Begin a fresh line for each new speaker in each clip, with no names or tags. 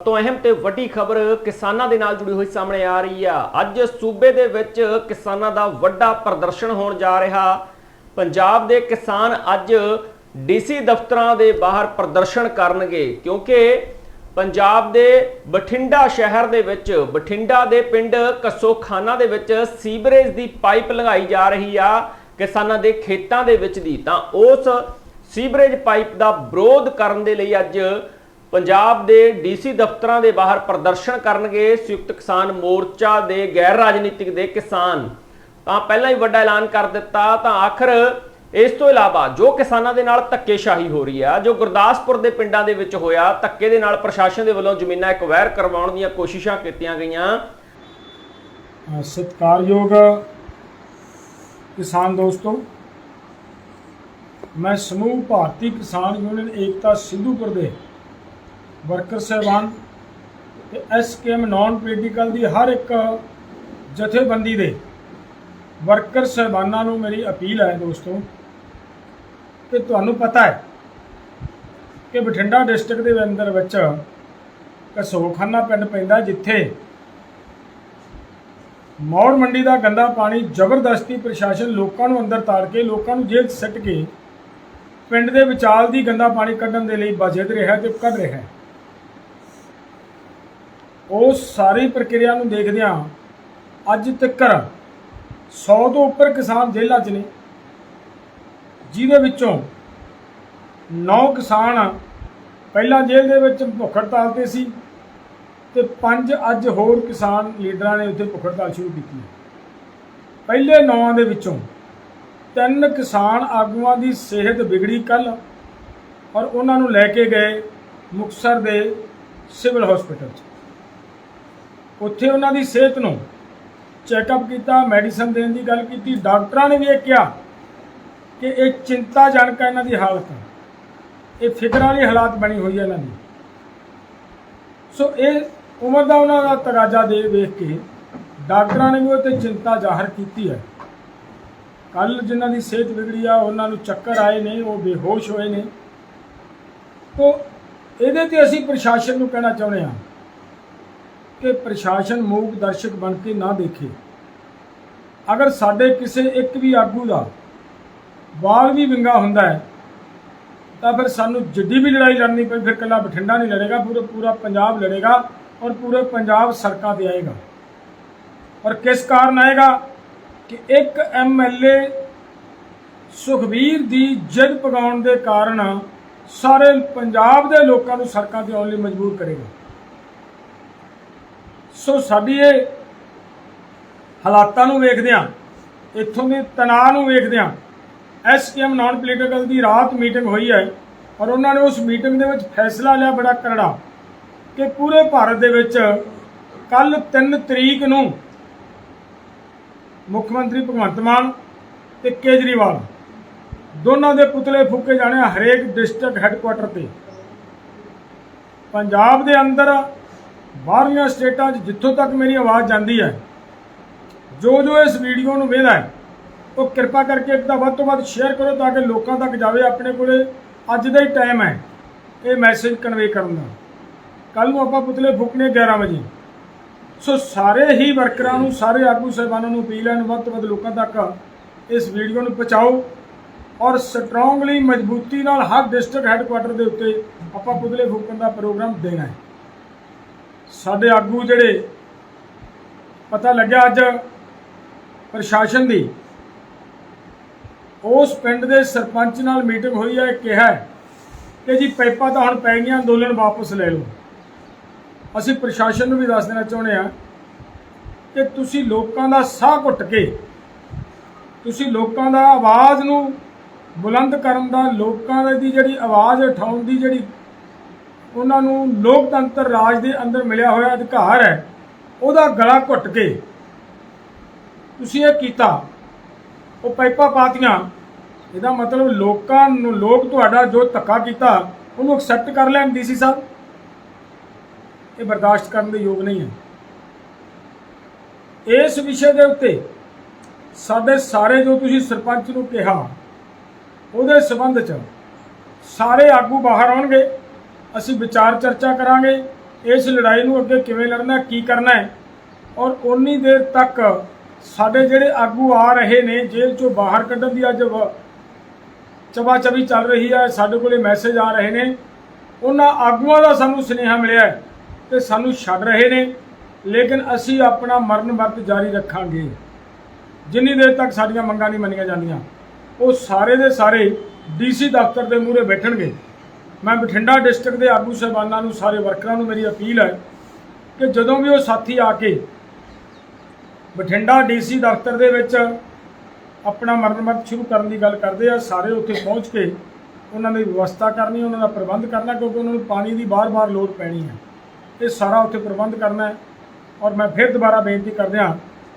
ਤੋਂ ਅਹਿਮ ਤੇ ਵੱਡੀ ਖਬਰ ਕਿਸਾਨਾਂ ਦੇ ਨਾਲ ਜੁੜੀ ਹੋਈ ਸਾਹਮਣੇ ਆ ਰਹੀ ਆ। ਅੱਜ ਸੂਬੇ ਦੇ ਵਿੱਚ ਕਿਸਾਨਾਂ ਦਾ ਵੱਡਾ ਪ੍ਰਦਰਸ਼ਨ ਹੋਣ ਜਾ ਰਿਹਾ। ਪੰਜਾਬ ਦੇ ਕਿਸਾਨ ਅੱਜ ਡੀਸੀ ਦਫ਼ਤਰਾਂ ਦੇ ਬਾਹਰ ਪ੍ਰਦਰਸ਼ਨ ਕਰਨਗੇ, ਕਿਉਂਕਿ ਪੰਜਾਬ ਦੇ ਬਠਿੰਡਾ ਸ਼ਹਿਰ ਦੇ ਵਿੱਚ, ਬਠਿੰਡਾ ਦੇ ਪਿੰਡ ਕਸੋਖਾਨਾ ਦੇ ਵਿੱਚ ਸੀਵਰੇਜ ਦੀ ਪਾਈਪ ਲਗਾਈ ਜਾ ਰਹੀ ਆ ਕਿਸਾਨਾਂ ਦੇ ਖੇਤਾਂ ਦੇ ਵਿੱਚ ਦੀ। ਤਾਂ ਉਸ ਸੀਵਰੇਜ ਪਾਈਪ ਦਾ ਵਿਰੋਧ ਕਰਨ ਦੇ ਲਈ ਅੱਜ ਪੰਜਾਬ ਦੇ ਡੀਸੀ ਦਫ਼ਤਰਾਂ ਦੇ ਬਾਹਰ ਪ੍ਰਦਰਸ਼ਨ ਕਰਨਗੇ ਸੰਯੁਕਤ ਕਿਸਾਨ ਮੋਰਚਾ ਦੇ ਗੈਰ ਰਾਜਨੀਤਿਕ ਦੇ ਕਿਸਾਨ। ਤਾਂ ਪਹਿਲਾਂ ਹੀ ਵੱਡਾ ਐਲਾਨ ਕਰ ਦਿੱਤਾ ਤਾਂ ਆਖਰ ਇਸ ਤੋਂ ਇਲਾਵਾ ਜੋ ਕਿਸਾਨਾਂ ਦੇ ਨਾਲ ਧੱਕੇਸ਼ਾਹੀ ਹੋ ਰਹੀ ਆ ਜੋ ਗੁਰਦਾਸਪੁਰ ਦੇ ਪਿੰਡਾਂ ਦੇ ਵਿੱਚ ਹੋਇਆ ਧੱਕੇ ਦੇ ਨਾਲ ਪ੍ਰਸ਼ਾਸਨ ਦੇ ਵੱਲੋਂ ਜ਼ਮੀਨਾਂ ਐਕਵਾਇਰ ਕਰਵਾਉਣ ਦੀਆਂ ਕੋਸ਼ਿਸ਼ਾਂ ਕੀਤੀਆਂ ਗਈਆਂ।
ਅ, ਸਤਿਕਾਰਯੋਗ ਕਿਸਾਨ ਦੋਸਤੋ ਮੈਂ ਸਮੂਹ ਭਾਰਤੀ ਕਿਸਾਨ ਯੂਨੀਅਨ ਏਕਤਾ ਸਿੰਧੂਪੁਰ ਦੇ ਵਰਕਰ ਸਹਿਬਾਨ ਤੇ ਐਸਕੇਐਮ ਨਾਨ ਪੋਲੀਟੀਕਲ ਦੀ ਹਰ ਇੱਕ ਜਥੇਬੰਦੀ ਦੇ ਵਰਕਰ ਸਹਿਬਾਨਾਂ ਨੂੰ ਮੇਰੀ ਅਪੀਲ ਹੈ ਦੋਸਤੋ ਕਿ ਤੁਹਾਨੂੰ ਪਤਾ ਹੈ ਕਿ ਬਠਿੰਡਾ ਡਿਸਟ੍ਰਿਕਟ ਦੇ ਅੰਦਰ ਵਿੱਚ ਕਸੋਖਾਨਾ ਪਿੰਡ ਪੈਂਦਾ ਜਿੱਥੇ ਮੌੜ ਮੰਡੀ ਦਾ ਗੰਦਾ ਪਾਣੀ ਜ਼ਬਰਦਸਤੀ ਪ੍ਰਸ਼ਾਸਨ ਲੋਕਾਂ ਨੂੰ ਅੰਦਰ ਤਾੜ ਕੇ, ਲੋਕਾਂ ਨੂੰ ਜੇਲ੍ਹ 'ਚ ਸਿੱਟ ਕੇ, ਪਿੰਡ ਦੇ ਵਿਚਾਲ ਦੀ ਗੰਦਾ ਪਾਣੀ ਕੱਢਣ ਦੇ ਲਈ ਬਜਟ ਰਿਹਾ ਤੇ ਕੱਢ ਰਿਹਾ ਹੈ। ਉਸ ਸਾਰੀ ਪ੍ਰਕਿਰਿਆ ਨੂੰ ਦੇਖਦਿਆਂ ਅੱਜ ਤੱਕ 100 ਤੋਂ ਉੱਪਰ ਕਿਸਾਨ ਜੇਲ੍ਹਾਂ 'ਚ ਨੇ, ਜਿਹਦੇ ਵਿੱਚੋਂ 9 ਕਿਸਾਨ ਪਹਿਲਾਂ ਜੇਲ੍ਹ ਦੇ ਵਿੱਚ ਭੁੱਖ ਹੜਤਾਲ ਤੇ ਸੀ ਤੇ ਪੰਜ ਅੱਜ ਹੋਰ ਕਿਸਾਨ ਲੀਡਰਾਂ ਨੇ ਉੱਥੇ ਭੁੱਖ ਹੜਤਾਲ ਸ਼ੁਰੂ ਕੀਤੀ ਪਹਿਲੇ ਨੌਆਂ ਦੇ ਵਿੱਚੋਂ ਤਿੰਨ ਕਿਸਾਨ ਆਗੂਆਂ ਦੀ ਸਿਹਤ ਵਿਗੜੀ ਕੱਲ ਔਰ ਉਹਨਾਂ ਨੂੰ ਲੈ ਕੇ ਗਏ ਮੁਕਸਰ ਦੇ ਸਿਵਲ ਹਸਪੀਟਲ 'ਚ। ਉੱਥੇ ਉਹਨਾਂ ਦੀ ਸਿਹਤ ਨੂੰ ਚੈੱਕਅਪ ਕੀਤਾ ਮੈਡੀਸਨ ਦੇਣ ਦੀ ਗੱਲ ਕੀਤੀ, ਡਾਕਟਰਾਂ ਨੇ ਵੀ ਇਹ ਕਿਹਾ ਕਿ ਇਹ ਚਿੰਤਾਜਨਕ ਹੈ ਇਹਨਾਂ ਦੀ ਹਾਲਤ। ਇਹ ਫਿਕਰ ਵਾਲੀ ਹਾਲਾਤ ਬਣੀ ਹੋਈ ਹੈ ਇਹਨਾਂ ਦੀ। ਸੋ ਇਹ ਉਮਰ ਦਾ ਉਹਨਾਂ ਦਾ ਤਗਾਜਾ ਦੇ ਵੇਖ ਕੇ ਡਾਕਟਰਾਂ ਨੇ ਵੀ ਉਹ ਤੇ ਚਿੰਤਾ ਜ਼ਾਹਰ ਕੀਤੀ ਹੈ ਕੱਲ ਜਿਨ੍ਹਾਂ ਦੀ ਸਿਹਤ ਵਿਗੜੀ ਆ, ਉਹਨਾਂ ਨੂੰ ਚੱਕਰ ਆਏ ਨੇ, ਉਹ ਬੇਹੋਸ਼ ਹੋਏ ਨੇ। ਤੋ, ਇਹਦੇ ਤੇ ਅਸੀਂ ਪ੍ਰਸ਼ਾਸਨ ਨੂੰ ਕਹਿਣਾ ਚਾਹੁੰਦੇ ਹਾਂ ਕਿ ਪ੍ਰਸ਼ਾਸਨ ਮੂਕ ਦਰਸ਼ਕ ਬਣ ਕੇ ਨਾ ਦੇਖੇ। ਅਗਰ ਸਾਡੇ ਕਿਸੇ ਇੱਕ ਵੀ ਆਗੂ ਦਾ ਵਾਲ ਵੀ ਵਿੰਗਾ ਹੁੰਦਾ ਹੈ, ਤਾਂ ਫਿਰ ਸਾਨੂੰ ਜਿੱਡੀ ਵੀ ਲੜਾਈ ਲੜਨੀ ਪਈ, ਫਿਰ ਕੱਲਾ ਬਠਿੰਡਾ ਨਹੀਂ ਲੜੇਗਾ, ਪੂਰਾ ਪੂਰਾ ਪੰਜਾਬ ਲੜੇਗਾ ਔਰ ਪੂਰੇ ਪੰਜਾਬ ਸੜਕਾਂ ਤੇ ਆਏਗਾ। ਔਰ ਕਿਸ ਕਾਰਨ ਆਏਗਾ ਕਿ ਇੱਕ ਐਮਐਲਏ ਸੁਖਬੀਰ ਦੀ ਜਿੱਦ ਪਗਾਉਣ ਦੇ ਕਾਰਨ ਸਾਰੇ ਪੰਜਾਬ ਦੇ ਲੋਕਾਂ ਨੂੰ ਸੜਕਾਂ ਤੇ ਆਉਣ ਲਈ ਮਜਬੂਰ ਕਰੇਗਾ? ਸੋ ਸਾਡੀ ਇਹ ਹਾਲਾਤਾਂ ਨੂੰ ਵੇਖਦਿਆਂ ਇੱਥੋਂ ਦੇ ਤਣਾਅ ਨੂੰ ਵੇਖਦਿਆਂ ਐਸਕੇਐਮ ਨਾਨ ਪੋਲੀਟੀਕਲ ਦੀ ਰਾਤ ਮੀਟਿੰਗ ਹੋਈ ਹੈ ਔਰ ਉਹਨਾਂ ਨੇ ਉਸ ਮੀਟਿੰਗ ਦੇ ਵਿੱਚ ਫੈਸਲਾ ਲਿਆ ਬੜਾ ਕਰੜਾ ਕਿ ਪੂਰੇ ਭਾਰਤ ਦੇ ਵਿੱਚ ਕੱਲ 3 ਤਰੀਕ ਨੂੰ ਮੁੱਖ ਮੰਤਰੀ ਭਗਵੰਤ ਮਾਨ ਤੇ ਕੇਜਰੀਵਾਲ ਦੋਨਾਂ ਦੇ ਪੁਤਲੇ ਫੂਕੇ ਜਾਣੇ ਹਰੇਕ ਡਿਸਟ੍ਰਿਕਟ ਹੈੱਡਕੁਆਟਰ ਤੇ। ਪੰਜਾਬ ਦੇ ਅੰਦਰ ਬਾਹਰਲੀਆਂ ਸਟੇਟਾਂ 'ਚ ਜਿੱਥੋਂ ਤੱਕ ਮੇਰੀ ਆਵਾਜ਼ ਜਾਂਦੀ ਹੈ, ਜੋ ਜੋ ਇਸ ਵੀਡੀਓ ਨੂੰ ਵੇਖਦਾ ਹੈ, ਉਹ ਕਿਰਪਾ ਕਰਕੇ ਇੱਕ ਤਾਂ ਵੱਧ ਤੋਂ ਵੱਧ ਸ਼ੇਅਰ ਕਰੋ ਤਾਂ ਕਿ ਲੋਕਾਂ ਤੱਕ ਜਾਵੇ, ਆਪਣੇ ਕੋਲੇ ਅੱਜ ਦਾ ਹੀ ਟਾਈਮ ਹੈ, ਇਹ ਮੈਸੇਜ ਕਨਵੇ ਕਰਨ ਦਾ। ਕੱਲ ਨੂੰ ਆਪਾਂ ਪੁਤਲੇ ਫੂਕਣੇ 11 ਵਜੇ। ਸੋ ਸਾਰੇ ਹੀ ਵਰਕਰਾਂ ਨੂੰ, ਸਾਰੇ ਆਗੂ ਸਾਹਿਬਾਨਾਂ ਨੂੰ ਅਪੀਲ ਹੈ ਵੱਧ ਤੋਂ ਵੱਧ ਲੋਕਾਂ ਤੱਕ ਇਸ ਵੀਡੀਓ ਨੂੰ ਪਹੁੰਚਾਓ ਔਰ ਸਟਰੋਂਗਲੀ ਮਜ਼ਬੂਤੀ ਨਾਲ ਹਰ ਡਿਸਟ੍ਰਿਕਟ ਹੈੱਡਕੁਆਟਰ ਦੇ ਉੱਤੇ ਆਪਾਂ ਪੁਤਲੇ ਫੂਕਣ ਦਾ ਪ੍ਰੋਗਰਾਮ ਦੇਣਾ ਹੈ। ਸਾਡੇ ਆਗੂ ਜਿਹੜੇ ਪਤਾ ਲੱਗਿਆ ਅੱਜ ਪ੍ਰਸ਼ਾਸਨ ਦੀ, ਉਸ ਪਿੰਡ ਦੇ ਸਰਪੰਚ ਨਾਲ ਮੀਟਿੰਗ ਹੋਈ ਹੈ ਕਿਹਾ ਕਿ ਜੀ ਪੈਪਾ ਤਾਂ ਹੁਣ ਪੈ ਗਈਆਂ, ਅੰਦੋਲਨ ਵਾਪਸ ਲੈ ਲਓ। ਅਸੀਂ ਪ੍ਰਸ਼ਾਸਨ ਨੂੰ ਵੀ ਦੱਸ ਦੇਣਾ ਚਾਹੁੰਦੇ ਹਾਂ ਕਿ ਤੁਸੀਂ ਲੋਕਾਂ ਦਾ ਸਾਹ ਘੁੱਟ ਕੇ, ਤੁਸੀਂ ਲੋਕਾਂ ਦਾ ਆਵਾਜ਼ ਨੂੰ ਬੁਲੰਦ ਕਰਨ ਦਾ, ਲੋਕਾਂ ਦੀ ਜਿਹੜੀ ਆਵਾਜ਼ ਉਠਾਉਣ ਦੀ ਜਿਹੜੀ ਉਹਨਾਂ ਨੂੰ ਲੋਕਤੰਤਰ ਰਾਜ ਦੇ ਅੰਦਰ ਮਿਲਿਆ ਹੋਇਆ ਅਧਿਕਾਰ ਹੈ, ਉਹਦਾ ਗਲਾ ਘੁੱਟ ਕੇ ਤੁਸੀਂ ਇਹ ਕੀਤਾ। ਉਹ ਪਾਈਪਾਂ ਪਾਤੀਆਂ। ਇਹਦਾ ਮਤਲਬ ਲੋਕਾਂ ਨੂੰ, ਲੋਕ ਤੁਹਾਡਾ ਜੋ ਧੱਕਾ ਕੀਤਾ, ਉਹਨੂੰ ਐਕਸੈਪਟ ਕਰ ਲੈਣ ਡੀਸੀ ਸਾਹਿਬ। ਇਹ ਬਰਦਾਸ਼ਤ ਕਰਨ ਦੇ ਯੋਗ ਨਹੀਂ ਹੈ। ਇਸ ਵਿਸ਼ੇ ਦੇ ਉੱਤੇ ਸਾਡੇ ਸਾਰੇ ਜੋ ਤੁਸੀਂ ਸਰਪੰਚ ਨੂੰ ਕਿਹਾ, ਉਹਦੇ ਸਬੰਧ ਚ ਸਾਰੇ ਆਗੂ ਬਾਹਰ ਆਉਣਗੇ। ਅਸੀਂ ਵਿਚਾਰ ਚਰਚਾ ਕਰਾਂਗੇ, ਇਸ ਲੜਾਈ ਨੂੰ ਅੱਗੇ ਕਿਵੇਂ ਲੜਨਾ, ਕੀ ਕਰਨਾ ਹੈ। ਔਰ ਉਨੀ ਦੇਰ ਤੱਕ ਸਾਡੇ ਜਿਹੜੇ ਆਗੂ ਆ ਰਹੇ ਨੇ, ਜੇਲ੍ਹ ਚੋਂ ਬਾਹਰ ਕੱਢਣ ਦੀ ਅੱਜ ਵ- ਚਬਾ ਚਬੀ ਚੱਲ ਰਹੀ ਹੈ ਸਾਡੇ ਕੋਲੇ ਮੈਸੇਜ ਆ ਰਹੇ ਨੇ। ਉਹਨਾਂ ਆਗੂਆਂ ਦਾ ਸਾਨੂੰ ਸੁਨੇਹਾ ਮਿਲਿਆ ਹੈ ਕਿ ਸਾਨੂੰ ਛੱਡ ਰਹੇ ਨੇ, ਲੇਕਿਨ ਅਸੀਂ ਆਪਣਾ ਮਰਨ ਵਰਤ ਜਾਰੀ ਰੱਖਾਂਗੇ। ਜਿੰਨੀ ਦੇਰ ਤੱਕ ਸਾਡੀਆਂ ਮੰਗਾਂ ਨਹੀਂ ਮੰਨੀਆਂ ਜਾਂਦੀਆਂ, ਉਹ ਸਾਰੇ ਦੇ ਸਾਰੇ ਡੀਸੀ ਦਫ਼ਤਰ ਦੇ ਮੂਹਰੇ ਬੈਠਣਗੇ। ਮੈਂ ਬਠਿੰਡਾ ਡਿਸਟ੍ਰਿਕਟ ਦੇ ਆਗੂ ਸਾਹਿਬਾਨਾਂ ਨੂੰ, ਸਾਰੇ ਵਰਕਰਾਂ ਨੂੰ ਮੇਰੀ ਅਪੀਲ ਹੈ ਕਿ ਜਦੋਂ ਵੀ ਉਹ ਸਾਥੀ ਆ ਕੇ ਬਠਿੰਡਾ ਡੀਸੀ ਦਫ਼ਤਰ ਦੇ ਵਿੱਚ ਆਪਣਾ ਮਰਨ ਸ਼ੁਰੂ ਕਰਨ ਦੀ ਗੱਲ ਕਰਦੇ ਆ, ਸਾਰੇ ਉੱਥੇ ਪਹੁੰਚ ਕੇ ਉਹਨਾਂ ਦੀ ਵਿਵਸਥਾ ਕਰਨੀ, ਉਹਨਾਂ ਦਾ ਪ੍ਰਬੰਧ ਕਰਨਾ, ਕਿਉਂਕਿ ਉਹਨਾਂ ਨੂੰ ਪਾਣੀ ਦੀ ਬਾਰ-ਬਾਰ ਲੋੜ ਪੈਣੀ ਹੈ। ਇਹ ਸਾਰਾ ਉੱਥੇ ਪ੍ਰਬੰਧ ਕਰਨਾ ਹੈ ਔਰ ਮੈਂ ਫਿਰ ਦੁਬਾਰਾ ਬੇਨਤੀ ਕਰਦਿਆਂ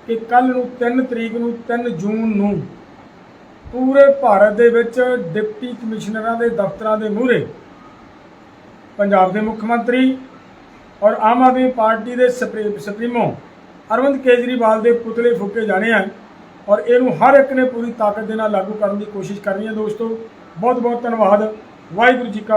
ਕਿ ਕੱਲ ਨੂੰ 3 ਤਰੀਕ ਨੂੰ 3 ਜੂਨ ਨੂੰ ਪੂਰੇ ਭਾਰਤ ਦੇ ਵਿੱਚ ਡਿਪਟੀ ਕਮਿਸ਼ਨਰਾਂ ਦੇ ਦਫ਼ਤਰਾਂ ਦੇ ਮੂਹਰੇ ਪੰਜਾਬ ਦੇ ਮੁੱਖ ਮੰਤਰੀ ਔਰ ਆਮ ਆਦਮੀ ਪਾਰਟੀ ਦੇ ਸੁਪਰੀ- ਸੁਪਰੀਮੋ ਅਰਵਿੰਦ ਕੇਜਰੀਵਾਲ ਦੇ ਪੁਤਲੇ ਫੂਕੇ ਜਾਣੇ ਆ ਔਰ ਇਹਨੂੰ ਹਰ ਇੱਕ ਨੇ ਪੂਰੀ ਤਾਕਤ ਦੇ ਨਾਲ ਲਾਗੂ ਕਰਨ ਦੀ ਕੋਸ਼ਿਸ਼ ਕਰਨੀ ਹੈ ਦੋਸਤੋ। ਬਹੁਤ ਬਹੁਤ ਧੰਨਵਾਦ। ਵਾਹਿਗੁਰੂ ਜੀ ਕਾ